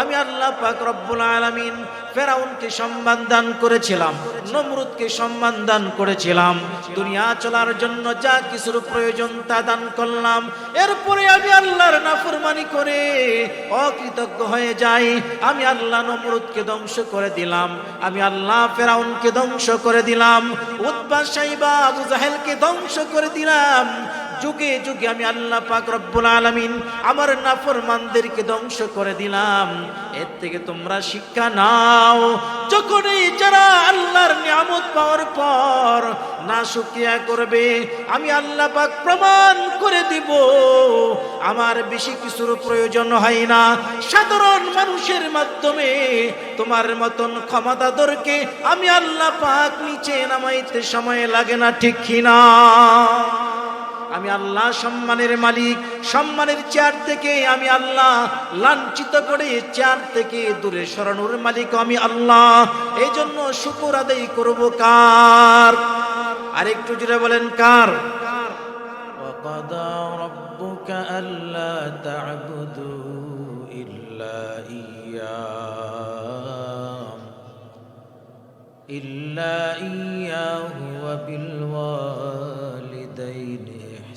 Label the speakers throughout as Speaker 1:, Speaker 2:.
Speaker 1: আমি আল্লাহ পাক রব্বুল আলামিন ফেরাউনকে সম্মান দান করেছিলাম, নমরুদকে সম্মান দান করেছিলাম। দুনিয়া চলার জন্য যা কিছুর প্রয়োজন তা দান করলাম। এরপরে আমি আল্লাহর নাফরমানি করে অকৃতজ্ঞ হয়ে যাই। আমি আল্লাহ নমরুদকে ধ্বংস করে দিলাম। আমি আল্লাহ ফেরাউনকে ধ্বংস করে দিলাম। উদ্বাস সাইবা আবু জাহেলকে ধ্বংস করে দিলাম। যুগে যুগে আমি আল্লাহ পাক রব্বুল আলামিন আমার নাফরমানদেরকে ধ্বংস করে দিলাম। এর থেকে তোমরা শিক্ষা নাও। যখনই যারা আল্লাহর নিয়ামত পাওয়ার পর না শুকরিয়া করবে, আমি আল্লাহ পাক প্রমাণ করে দিব। আমার বেশি কিছুর প্রয়োজন হয় না। সাধারণ মানুষের মাধ্যমে তোমার মতন ক্ষমতাধরকে আমি আল্লাহ পাক নিচে নামাইতে সময় লাগে না, ঠিক কিনা? আমি আল্লাহ সম্মানের মালিক সম্মানের চেয়ার থেকে আমি আল্লাহ লাঞ্ছিত করে চেয়ার থেকে দূরে সরানোর মালিক আমি আল্লাহ এই জন্য শুকুর আদায় করব কার আরেকটু জুড়ে বলেন কার وقضى ربك ألا تعبدوا إلا إياه إلا إياه وبالوالدين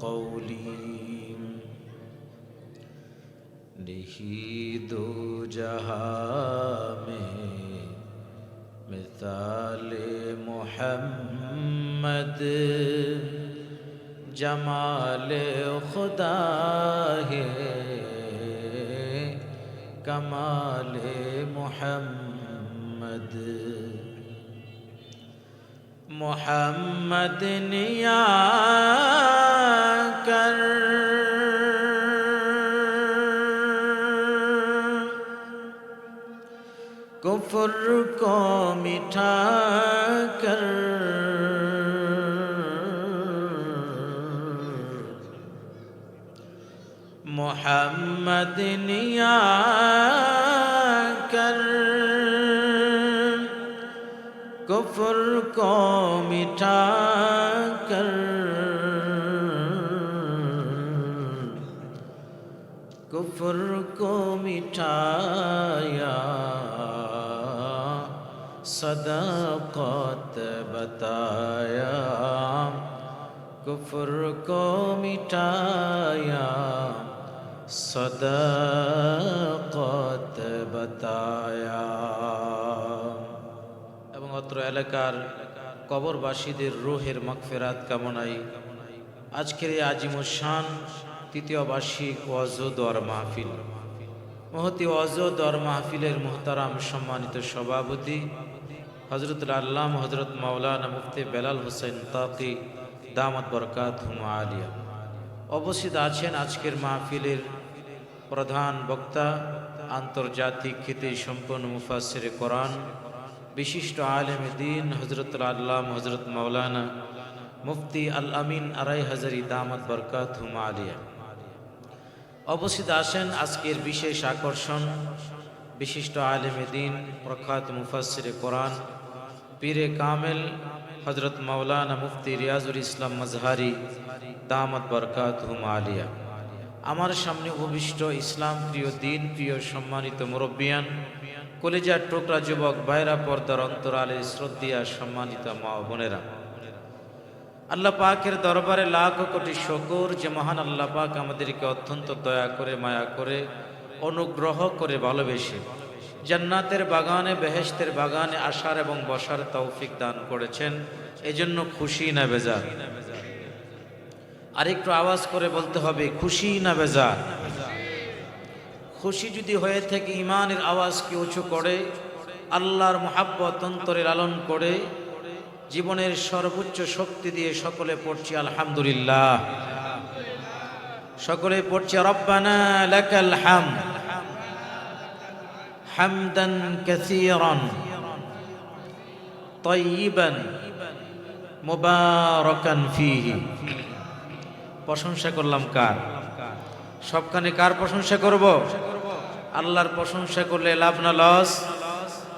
Speaker 1: قولي नहीं दो जहां में मिसाल मोहम्मद जमाल खुदा है कमाल मोहम्मद मोहम्मद निया कुफर को मिठा कर मोहम्मद निया कर कुफर को मिठा कर कुफर को मिठाया সদকত بتایا کفر کو مٹایا صداقت بتایا এবং অত্র এলাকার কবরবাসীদের রোহের মাগফেরাত কামনাই আজকের এই শান তৃতীয় বার্ষিক অজ দর মাহফিল। মহতি অজ দর মাহফিলের মোহতারাম সম্মানিত সভাপতি হজরতুল আল্লাম হজরত মাওলানা মুফতি বেলাল হোসেন তাকি দামত বরকাত হুমা আলিয়া। অবস্থিত আছেন আজকের মাহফিলের প্রধান বক্তা, আন্তর্জাতিক খ্যাতি সম্পন্ন মুফাসির কোরআন, বিশিষ্ট আলেম দিন হজরত আল্লাম হজরত মাওলানা মুফতি আল আমিন আড়াই হাজারি দামত বরকাত হুমা আলিয়া। অবস্থিত আসেন আজকের বিশেষ আকর্ষণ বিশিষ্ট আলেমে দিন, প্রখ্যাত মুফাসির কোরআন, পীরে কামেল হজরত মাওলানা মুফতি রিয়াজুল ইসলাম মজহারি, দামত বরকাত হুম আলিয়া। আমার সামনে উপবিষ্ট ইসলাম প্রিয় দিন, প্রিয় সম্মানিত মুরব্বিয়ান, কলেজার টোকরা যুবক বাইরা পর্দার অন্তরালে শ্রদ্ধিয়া সম্মানিত মা বোনেরা। আল্লাহ পাকের দরবারে লাখ কোটি শকর যে মহান আল্লাহ পাক আমাদেরকে অত্যন্ত দয়া করে, মায়া করে অনুগ্রহ করে ভালোবেসে। জান্নাতের বাগানে, বেহেশতের বাগানে আসার এবং বসার তৌফিক দান করেছেন। এজন্য খুশি না বেজার আরেকটু আওয়াজ করে বলতে হবে, খুশি না বেজার খুশি যদি হয়ে থাকে ইমানের আওয়াজকে উঁচু করে, আল্লাহর মহাব্বত অন্তরে লালন করে, জীবনের সর্বোচ্চ শক্তি দিয়ে সকলে পড়ছি আলহামদুলিল্লাহ। সকলে পড়ছি, রব্বানা লাকাল হাম হামদান কাসীরান طيبا মুবারাকান ফিহি প্রশংসা করলাম কার সবখানে কার প্রশংসা করব আল্লাহর প্রশংসা করলে লাভ না লস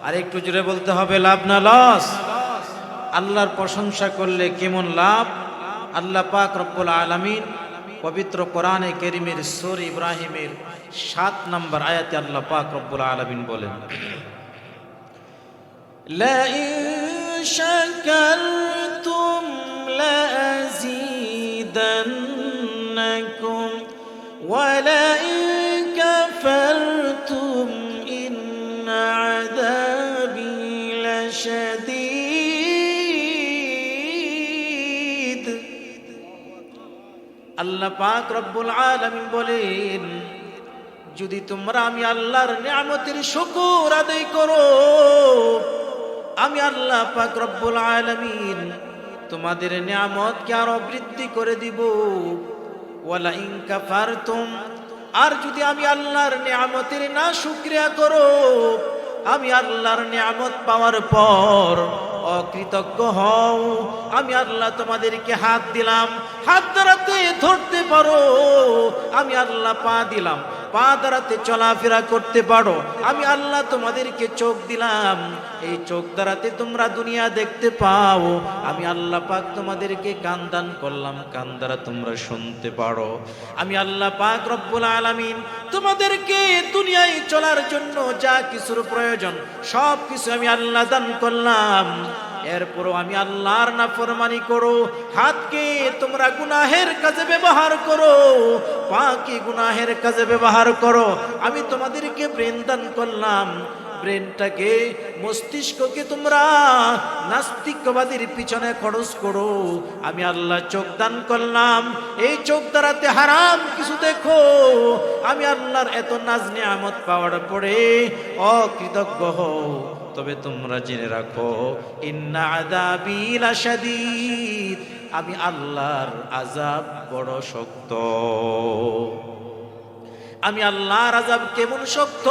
Speaker 1: আর একটু জোরে বলতে হবে লাভ না লস আল্লাহর প্রশংসা করলে কেমন লাভ আল্লাহ পাক রব্বুল আলামিন পবিত্র কোরআনে কেরিমের সুর ইব্রাহিমের সাত নম্বর আয়াতে আল্লাহ পাক রব্বুল আলামিন বলেন لئن شكرتم لأزيدنكم ولئن আল্লাহ পাক রব্বুল আলামিন বলেন, যদি তোমরা আমি আল্লাহর নিয়ামতের শুকর আদায় করো, আমি আল্লাহ পাক রব্বুল আলামিন তোমাদের নিয়ামতকে আরও বৃদ্ধি করে দিব। ওয়ালা ইন কাফারতুম, আর যদি আমি আল্লাহর নিয়ামতের না শুক্রিয়া করো, আমি আল্লাহর নিয়ামত পাওয়ার পর অকৃতজ্ঞ হও। আমি আল্লাহ তোমাদেরকে হাত দিলাম। হাত দ্বারাতে ধরতে পারো। আমি আল্লাহ পা দিলাম। পা দ্বারাতে চলাফেরা করতে পারো। আমি আল্লাহ তোমাদেরকে চোখ দিলাম। এই চোখ দ্বারাতে তোমরা দুনিয়া দেখতে পাও। আমি আল্লাহ পাক তোমাদেরকে কান দান করলাম। কান দ্বারা তোমরা শুনতে পারো। আমি আল্লাহ পাক রব্বুল আলামিন তোমাদেরকে দুনিয়ায় চলার জন্য যা কিছুর প্রয়োজন সব কিছু আমি আল্লাহ দান করলাম। এরপরও আমি আল্লাহর নাফরমানি করো, হাতকে তোমরা গুনাহের কাজে ব্যবহার করো, পাকে গুনাহের কাজে ব্যবহার করো। আমি তোমাদেরকে ব্রেন দান করলাম, ব্রেনটাকে মস্তিষ্ককে তোমরা নাস্তিকবাদীর পিছনে খরচ করো। আমি আল্লাহ চোখ দান করলাম, এই চোখ দ্বারাতে হারাম কিছু দেখো। আমি আল্লাহর এত নাজ নিয়ামত পাওয়ার পরে অকৃতজ্ঞ হও। তবে তোমরা জেনে রাখো আমি আল্লাহর আজাব বড় শক্ত। আমি আল্লাহর আজাব কেমন শক্ত?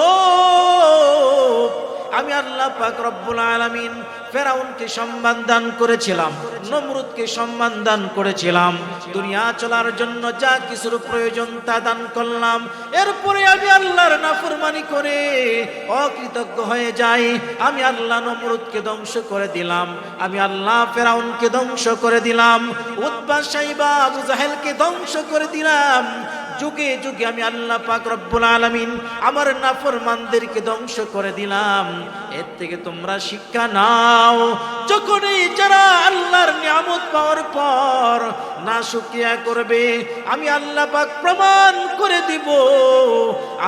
Speaker 1: আমি আল্লাহ পাক রব্বুল আলামিন ফেরাউনকে সম্মান দান করেছিলাম, নমরুদকে সম্মান দান করেছিলাম। দুনিয়া চলার জন্য যা কিছুর প্রয়োজন তা দান করলাম। এরপরে আমি আল্লাহর নাফরমানি করে অকৃতজ্ঞ হয়ে যাই। আমি আল্লাহ নমরুদকে ধ্বংস করে দিলাম। আমি আল্লাহ ফেরাউনকে ধ্বংস করে দিলাম। উদ্বা সাইবা আবু জাহেলকে ধ্বংস করে দিলাম। যুগে যুগে আমি আল্লাহ পাক রব্বুল আলামিন আমার নাফরমানদেরকে ধ্বংস করে দিলাম। এর থেকে তোমরা শিক্ষা নাও। যখনই যারা আল্লাহর নিয়ামত পাওয়ার পর না শুকরিয়া করবে, আমি আল্লাহ পাক প্রমাণ করে দিব।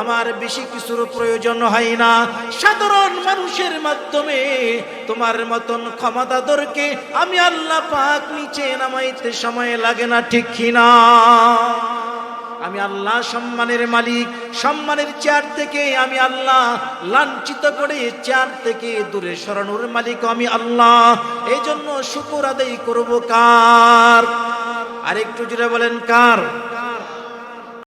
Speaker 1: আমার বেশি কিছুর প্রয়োজন হয় না। সাধারণ মানুষের মাধ্যমে তোমার মতন ক্ষমতাধরকে আমি আল্লাহ পাক নিচে নামাইতে সময় লাগে না, ঠিক কিনা? আমি আল্লাহ সম্মানের মালিক। সম্মানের চেয়ার থেকে আমি আল্লাহ লাঞ্ছিত করে চেয়ার থেকে দূরে সরানোর মালিক আমি আল্লাহ। এই জন্য শুকুর আদায় করব কার? আরেকটু জুড়ে বলেন কার?